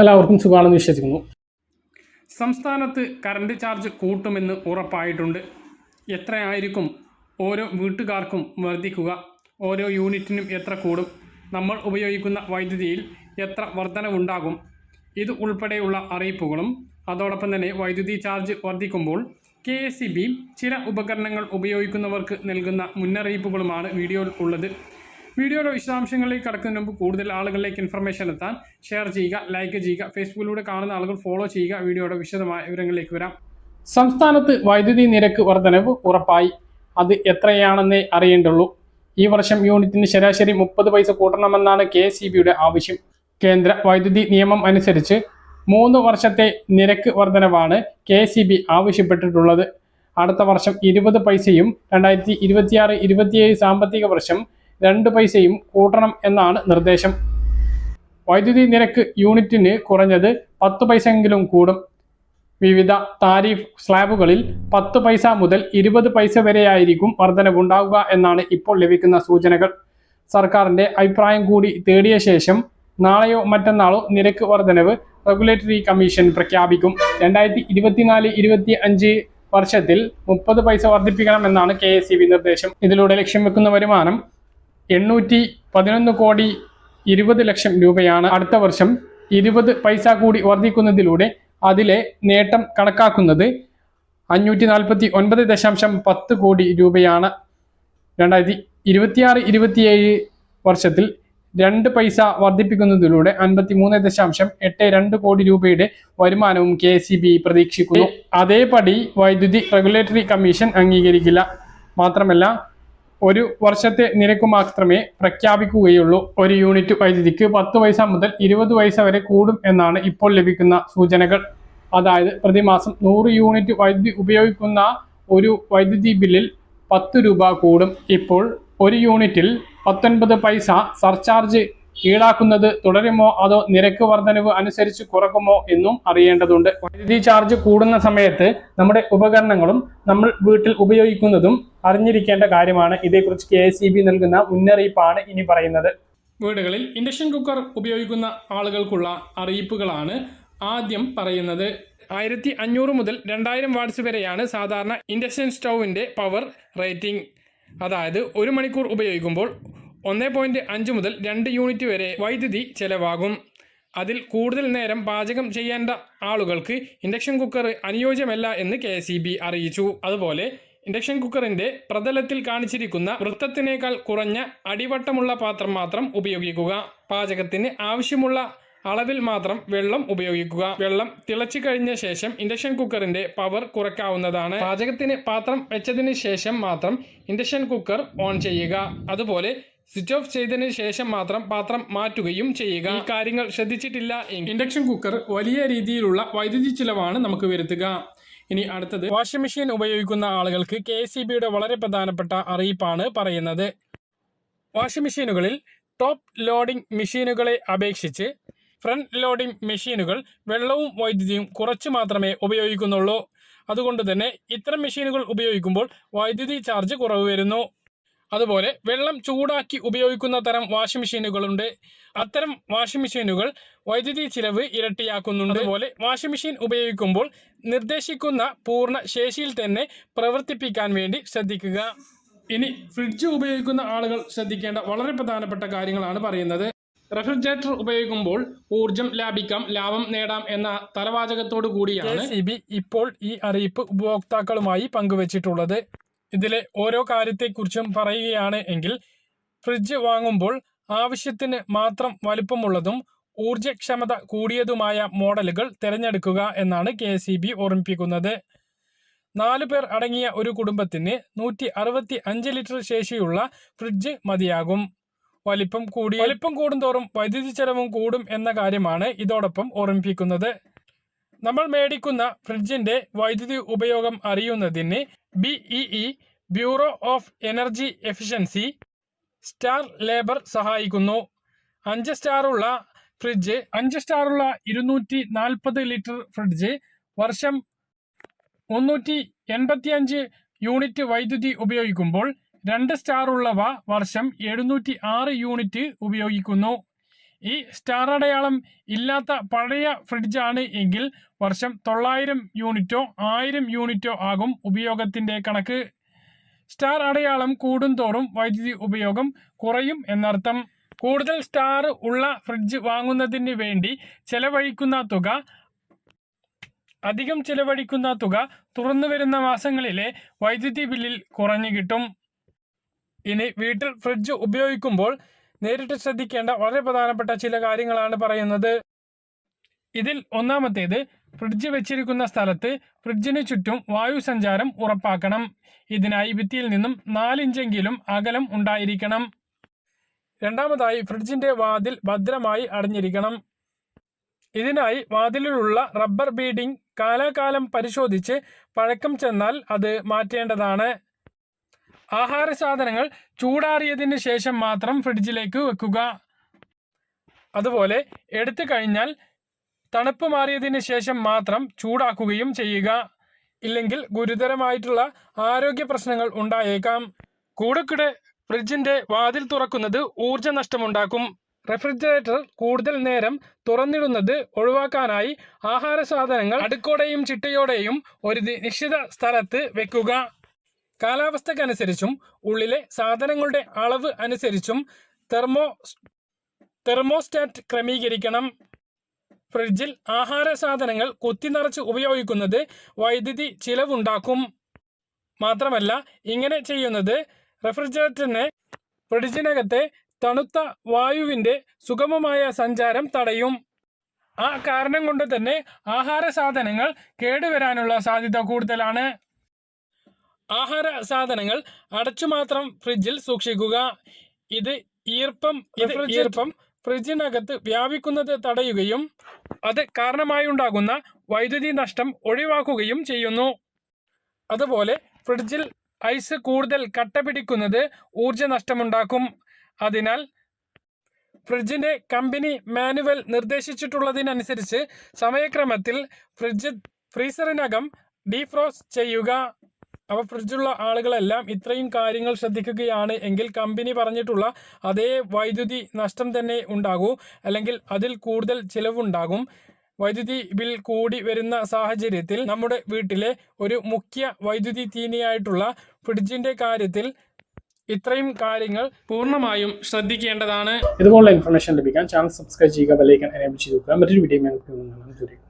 എല്ലാവർക്കും സുഖമാണെന്ന് വിശ്വസിക്കുന്നു. സംസ്ഥാനത്ത് കറണ്ട് ചാർജ് കൂട്ടുമെന്ന് ഉറപ്പായിട്ടുണ്ട്. എത്രയായിരിക്കും ഓരോ വീട്ടുകാർക്കും വർദ്ധിക്കുക ഓരോ യൂണിറ്റിനും എത്ര കൂടും നമ്മൾ ഉപയോഗിക്കുന്ന വൈദ്യുതിയിൽ എത്ര വർധനവുണ്ടാകും ഇത് ഉൾപ്പെടെയുള്ള അറിയിപ്പുകളും അതോടൊപ്പം തന്നെ വൈദ്യുതി ചാർജ് വർദ്ധിക്കുമ്പോൾ കെ എസ് സി ബി ചില ഉപകരണങ്ങൾ ഉപയോഗിക്കുന്നവർക്ക് നൽകുന്ന മുന്നറിയിപ്പുകളുമാണ് വീഡിയോയിൽ ഉള്ളത്. വീഡിയോയുടെ വിശദാംശങ്ങളിലേക്ക് കടക്കുന്നതിന് മുമ്പ് കൂടുതൽ ആളുകളിലേക്ക് ഇൻഫർമേഷൻ എത്താൻ ഷെയർ ചെയ്യുക ലൈക്ക് ചെയ്യുക ഫേസ്ബുക്കിലൂടെ കാണുന്ന ആളുകൾ ഫോളോ ചെയ്യുക വീഡിയോയുടെ വിശദമായ വിവരങ്ങളിലേക്ക് വരാം. സംസ്ഥാനത്ത് വൈദ്യുതി നിരക്ക് വർധനവ് ഉറപ്പായി. അത് എത്രയാണെന്നേ അറിയേണ്ടുള്ളൂ. ഈ വർഷം യൂണിറ്റിന് ശരാശരി മുപ്പത് പൈസ കൂട്ടണമെന്നാണ് കെ ആവശ്യം. കേന്ദ്ര വൈദ്യുതി നിയമം അനുസരിച്ച് മൂന്ന് വർഷത്തെ നിരക്ക് വർധനവാണ് കെ ആവശ്യപ്പെട്ടിട്ടുള്ളത്. അടുത്ത വർഷം ഇരുപത് പൈസയും രണ്ടായിരത്തി ഇരുപത്തിയാറ് ഇരുപത്തിയേഴ് സാമ്പത്തിക വർഷം രണ്ട് പൈസയും കൂട്ടണം എന്നാണ് നിർദ്ദേശം. വൈദ്യുതി നിരക്ക് യൂണിറ്റിന് കുറഞ്ഞത് പത്ത് പൈസയെങ്കിലും കൂടും. വിവിധ താരിഫ് സ്ലാബുകളിൽ പത്ത് പൈസ മുതൽ ഇരുപത് പൈസ വരെയായിരിക്കും വർധനവുണ്ടാവുക എന്നാണ് ഇപ്പോൾ ലഭിക്കുന്ന സൂചനകൾ. സർക്കാരിന്റെ അഭിപ്രായം കൂടി തേടിയ ശേഷം നാളെയോ മറ്റന്നാളോ നിരക്ക് വർധനവ് റെഗുലേറ്ററി കമ്മീഷൻ പ്രഖ്യാപിക്കും. രണ്ടായിരത്തി ഇരുപത്തിനാല് ഇരുപത്തി അഞ്ച് വർഷത്തിൽ മുപ്പത് പൈസ വർദ്ധിപ്പിക്കണമെന്നാണ് കെ നിർദ്ദേശം. ഇതിലൂടെ ലക്ഷ്യം വെക്കുന്ന വരുമാനം എണ്ണൂറ്റി പതിനൊന്ന് കോടി ഇരുപത് ലക്ഷം രൂപയാണ് അടുത്ത വർഷം ഇരുപത് പൈസ കൂടി വർദ്ധിക്കുന്നതിലൂടെ അതിലെ നേട്ടം കണക്കാക്കുന്നത് അഞ്ഞൂറ്റി നാൽപ്പത്തി ഒൻപത് ദശാംശം പത്ത് കോടി രൂപയാണ്. രണ്ടായിരത്തി ഇരുപത്തിയാറ് ഇരുപത്തിയേഴ് വർഷത്തിൽ രണ്ട് പൈസ വർദ്ധിപ്പിക്കുന്നതിലൂടെ അൻപത്തി മൂന്ന് ദശാംശം എട്ട് രണ്ട് കോടി രൂപയുടെ വരുമാനവും കെ സി ബി പ്രതീക്ഷിക്കുന്നു. അതേപടി വൈദ്യുതി റെഗുലേറ്ററി കമ്മീഷൻ അംഗീകരിക്കില്ല. മാത്രമല്ല ഒരു വർഷത്തെ നിരക്ക് മാത്രമേ പ്രഖ്യാപിക്കുകയുള്ളൂ. ഒരു യൂണിറ്റ് വൈദ്യുതിക്ക് പത്ത് പൈസ മുതൽ ഇരുപത് പൈസ വരെ കൂടും എന്നാണ് ഇപ്പോൾ ലഭിക്കുന്ന സൂചനകൾ. അതായത് പ്രതിമാസം നൂറ് യൂണിറ്റ് വൈദ്യുതി ഉപയോഗിക്കുന്ന ഒരു വൈദ്യുതി ബില്ലിൽ പത്ത് രൂപ കൂടും. ഇപ്പോൾ ഒരു യൂണിറ്റിൽ പത്തൊൻപത് പൈസ സർചാർജ് ഈടാക്കുന്നത് തുടരുമോ അതോ നിരക്ക് വർധനവ് അനുസരിച്ച് കുറക്കുമോ എന്നും അറിയേണ്ടതുണ്ട്. വൈദ്യുതി ചാർജ് കൂടുന്ന സമയത്ത് നമ്മുടെ ഉപകരണങ്ങളും നമ്മൾ വീട്ടിൽ ഉപയോഗിക്കുന്നതും അറിഞ്ഞിരിക്കേണ്ട കാര്യമാണ്. ഇതേക്കുറിച്ച് കെ നൽകുന്ന മുന്നറിയിപ്പാണ് ഇനി പറയുന്നത്. വീടുകളിൽ ഇൻഡക്ഷൻ കുക്കർ ഉപയോഗിക്കുന്ന ആളുകൾക്കുള്ള അറിയിപ്പുകളാണ് ആദ്യം പറയുന്നത്. ആയിരത്തി അഞ്ഞൂറ് മുതൽ രണ്ടായിരം വാട്ട്സ് വരെയാണ് സാധാരണ ഇൻഡക്ഷൻ സ്റ്റൗവിന്റെ പവർ റേറ്റിംഗ്. അതായത് ഒരു മണിക്കൂർ ഉപയോഗിക്കുമ്പോൾ ഒന്ന് പോയിന്റ് അഞ്ച് മുതൽ രണ്ട് യൂണിറ്റ് വരെ വൈദ്യുതി ചെലവാകും. അതിൽ കൂടുതൽ നേരം പാചകം ചെയ്യേണ്ട ആളുകൾക്ക് ഇൻഡക്ഷൻ കുക്കർ അനുയോജ്യമല്ല എന്ന് കെ അറിയിച്ചു. അതുപോലെ ഇൻഡക്ഷൻ കുക്കറിന്റെ പ്രതലത്തിൽ കാണിച്ചിരിക്കുന്ന വൃത്തത്തിനേക്കാൾ കുറഞ്ഞ അടിവട്ടമുള്ള പാത്രം മാത്രം ഉപയോഗിക്കുക. പാചകത്തിന് ആവശ്യമുള്ള അളവിൽ മാത്രം വെള്ളം ഉപയോഗിക്കുക. വെള്ളം തിളച്ചു കഴിഞ്ഞ ശേഷം ഇൻഡക്ഷൻ കുക്കറിന്റെ പവർ കുറയ്ക്കാവുന്നതാണ്. പാചകത്തിന് പാത്രം വെച്ചതിന് ശേഷം മാത്രം ഇൻഡക്ഷൻ കുക്കർ ഓൺ ചെയ്യുക. അതുപോലെ സ്വിച്ച് ഓഫ് ചെയ്തതിന് ശേഷം മാത്രം പാത്രം മാറ്റുകയും ചെയ്യുക. ഈ കാര്യങ്ങൾ ശ്രദ്ധിച്ചിട്ടില്ല ഇൻഡക്ഷൻ കുക്കർ വലിയ രീതിയിലുള്ള വൈദ്യുതി ചിലവാണ് നമുക്ക് വരുത്തുക. ഇനി അടുത്തത്. വാഷിംഗ് മെഷീൻ ഉപയോഗിക്കുന്ന ആളുകൾക്ക് കെ വളരെ പ്രധാനപ്പെട്ട അറിയിപ്പാണ് പറയുന്നത്. വാഷിംഗ് മെഷീനുകളിൽ ടോപ്പ് ലോഡിംഗ് മെഷീനുകളെ അപേക്ഷിച്ച് ഫ്രണ്ട് ലോഡിംഗ് മെഷീനുകൾ വെള്ളവും വൈദ്യുതിയും കുറച്ച് മാത്രമേ ഉപയോഗിക്കുന്നുള്ളൂ. അതുകൊണ്ട് തന്നെ ഇത്തരം മെഷീനുകൾ ഉപയോഗിക്കുമ്പോൾ വൈദ്യുതി ചാർജ് കുറവ് വരുന്നു. അതുപോലെ വെള്ളം ചൂടാക്കി ഉപയോഗിക്കുന്ന തരം വാഷിംഗ് മെഷീനുകളുണ്ട് അത്തരം വാഷിംഗ് മെഷീനുകൾ വൈദ്യുതി ചിലവ് ഇരട്ടിയാക്കുന്നുണ്ട്. അതുപോലെ വാഷിംഗ് മെഷീൻ ഉപയോഗിക്കുമ്പോൾ നിർദ്ദേശിക്കുന്ന പൂർണ ശേഷിയിൽ തന്നെ പ്രവർത്തിപ്പിക്കാൻ വേണ്ടി ശ്രദ്ധിക്കുക. ഇനി ഫ്രിഡ്ജ് ഉപയോഗിക്കുന്ന ആളുകൾ ശ്രദ്ധിക്കേണ്ട വളരെ പ്രധാനപ്പെട്ട കാര്യങ്ങളാണ് പറയുന്നത്. റെഫ്രിജറേറ്റർ ഉപയോഗിക്കുമ്പോൾ ഊർജം ലാഭിക്കാം ലാഭം നേടാം എന്ന തലവാചകത്തോടു കൂടിയാണ് ഇപ്പോൾ ഈ അറിയിപ്പ് ഉപഭോക്താക്കളുമായി പങ്കുവച്ചിട്ടുള്ളത്. ഇതിലെ ഓരോ കാര്യത്തെക്കുറിച്ചും പറയുകയാണ് എങ്കിൽ ഫ്രിഡ്ജ് വാങ്ങുമ്പോൾ ആവശ്യത്തിന് മാത്രം വലുപ്പമുള്ളതും ഊർജക്ഷമത കൂടിയതുമായ മോഡലുകൾ തിരഞ്ഞെടുക്കുക എന്നാണ് കെ ഓർമ്മിപ്പിക്കുന്നത്. നാലു പേർ അടങ്ങിയ ഒരു കുടുംബത്തിന് നൂറ്റി അറുപത്തി അഞ്ച് ലിറ്റർ ശേഷിയുള്ള ഫ്രിഡ്ജ് മതിയാകും. വലിപ്പം കൂടി വലിപ്പം കൂടുന്തോറും വൈദ്യുതി ചെലവും കൂടും എന്ന കാര്യമാണ് ഇതോടൊപ്പം ഓർമ്മിപ്പിക്കുന്നത്. നമ്മൾ മേടിക്കുന്ന ഫ്രിഡ്ജിന്റെ വൈദ്യുതി ഉപയോഗം അറിയുന്നതിന് BEE bureau of energy efficiency star label സഹായിക്കുന്നു. അഞ്ച് സ്റ്റാറുള്ള ഫ്രിഡ്ജ് അഞ്ച് സ്റ്റാറുള്ള ഇരുന്നൂറ്റി നാൽപ്പത് ലിറ്റർ ഫ്രിഡ്ജ് വർഷം മുന്നൂറ്റി എൺപത്തിയഞ്ച് യൂണിറ്റ് വൈദ്യുതി ഉപയോഗിക്കുമ്പോൾ രണ്ട് സ്റ്റാറുള്ളവ വർഷം എഴുന്നൂറ്റി ആറ് യൂണിറ്റ് ഉപയോഗിക്കുന്നു. ഈ സ്റ്റാർ അടയാളം ഇല്ലാത്ത പഴയ ഫ്രിഡ്ജാണ് എങ്കിൽ വർഷം തൊള്ളായിരം യൂണിറ്റോ ആയിരം യൂണിറ്റോ ആകും ഉപയോഗത്തിന്റെ കണക്ക്. സ്റ്റാർ അടയാളം കൂടുന്തോറും വൈദ്യുതി ഉപയോഗം കുറയും എന്നർത്ഥം. കൂടുതൽ സ്റ്റാർ ഉള്ള ഫ്രിഡ്ജ് വാങ്ങുന്നതിന് വേണ്ടി ചെലവഴിക്കുന്ന തുക അധികം ചെലവഴിക്കുന്ന തുക തുറന്നു വരുന്ന മാസങ്ങളിലെ വൈദ്യുതി ബില്ലിൽ കുറഞ്ഞു കിട്ടും. ഇനി വീട്ടിൽ ഫ്രിഡ്ജ് ഉപയോഗിക്കുമ്പോൾ നേരിട്ട് ശ്രദ്ധിക്കേണ്ട വളരെ പ്രധാനപ്പെട്ട ചില കാര്യങ്ങളാണ് പറയുന്നത്. ഇതിൽ ഒന്നാമത്തേത് ഫ്രിഡ്ജ് വെച്ചിരിക്കുന്ന സ്ഥലത്ത് ഫ്രിഡ്ജിന് ചുറ്റും വായു സഞ്ചാരം ഉറപ്പാക്കണം. ഇതിനായി ഭിത്തിയിൽ നിന്നും നാലിഞ്ചെങ്കിലും അകലം ഉണ്ടായിരിക്കണം. രണ്ടാമതായി ഫ്രിഡ്ജിന്റെ വാതിൽ ഭദ്രമായി അടഞ്ഞിരിക്കണം. ഇതിനായി വാതിലിലുള്ള റബ്ബർ ബീഡിംഗ് കാലാകാലം പരിശോധിച്ച് പഴക്കം ചെന്നാൽ അത് മാറ്റേണ്ടതാണ്. ആഹാര സാധനങ്ങൾ ചൂടാറിയതിന് ശേഷം മാത്രം ഫ്രിഡ്ജിലേക്ക് വെക്കുക. അതുപോലെ എടുത്തു കഴിഞ്ഞാൽ തണുപ്പ് മാറിയതിന് ശേഷം മാത്രം ചൂടാക്കുകയും ചെയ്യുക. ഇല്ലെങ്കിൽ ഗുരുതരമായിട്ടുള്ള ആരോഗ്യ പ്രശ്നങ്ങൾ ഉണ്ടായേക്കാം. കൂടെക്കൂടെ ഫ്രിഡ്ജിന്റെ വാതിൽ തുറക്കുന്നത് ഊർജ നഷ്ടമുണ്ടാക്കും റെഫ്രിജറേറ്റർ കൂടുതൽ നേരം തുറന്നിടുന്നത് ഒഴിവാക്കാനായി ആഹാര സാധനങ്ങൾ അടുക്കോടെയും ചിട്ടയോടെയും ഒരു നിശ്ചിത സ്ഥലത്ത് വെക്കുക. കാലാവസ്ഥക്കനുസരിച്ചും ഉള്ളിലെ സാധനങ്ങളുടെ അളവ് അനുസരിച്ചും തെർമോ തെർമോസ്റ്റാറ്റ് ക്രമീകരിക്കണം. ഫ്രിഡ്ജിൽ ആഹാര സാധനങ്ങൾ കുത്തി നിറച്ച് ഉപയോഗിക്കുന്നത് വൈദ്യുതി ചിലവുണ്ടാക്കും. മാത്രമല്ല ഇങ്ങനെ ചെയ്യുന്നത് റെഫ്രിജറേറ്ററിനെ ഫ്രിഡ്ജിനകത്തെ തണുത്ത വായുവിന്റെ സുഗമമായ സഞ്ചാരം തടയും. ആ കാരണം കൊണ്ട് തന്നെ ആഹാര സാധനങ്ങൾ കേടുവരാനുള്ള സാധ്യത കൂടുതലാണ്. ആഹാര സാധനങ്ങൾ അടച്ചു മാത്രം ഫ്രിഡ്ജിൽ സൂക്ഷിക്കുക. ഇത് ഈർപ്പം ഈർപ്പം ഫ്രിഡ്ജിനകത്ത് വ്യാപിക്കുന്നത് തടയുകയും അത് കാരണമായുണ്ടാകുന്ന വൈദ്യുതി നഷ്ടം ഒഴിവാക്കുകയും ചെയ്യുന്നു. അതുപോലെ ഫ്രിഡ്ജിൽ ഐസ് കൂടുതൽ കട്ട പിടിക്കുന്നത് ഊർജ നഷ്ടമുണ്ടാക്കും അതിനാൽ ഫ്രിഡ്ജിന്റെ കമ്പനി മാനുവൽ നിർദ്ദേശിച്ചിട്ടുള്ളതിനനുസരിച്ച് സമയക്രമത്തിൽ ഫ്രിഡ്ജ് ഫ്രീസറിനകം ഡീഫ്രോസ് ചെയ്യുക. അപ്പോൾ ഫ്രിഡ്ജുള്ള ആളുകളെല്ലാം ഇത്രയും കാര്യങ്ങൾ ശ്രദ്ധിക്കുകയാണ് എങ്കിൽ കമ്പനി പറഞ്ഞിട്ടുള്ള അതേ വൈദ്യുതി നഷ്ടം തന്നെ ഉണ്ടാകൂ. അല്ലെങ്കിൽ അതിൽ കൂടുതൽ ചിലവുണ്ടാകും. വൈദ്യുതി ബിൽ കൂടി വരുന്ന സാഹചര്യത്തിൽ നമ്മുടെ വീട്ടിലെ ഒരു മുഖ്യ വൈദ്യുതി തീനിയായിട്ടുള്ള ഫ്രിഡ്ജിന്റെ കാര്യത്തിൽ ഇത്രയും കാര്യങ്ങൾ പൂർണമായും ശ്രദ്ധിക്കേണ്ടതാണ്. ഇതുപോലുള്ള ഇൻഫർമേഷൻ ലഭിക്കാൻ ചാനൽ സബ്സ്ക്രൈബ് ചെയ്യുക എനേബിൾ മറ്റൊരു വീഡിയോ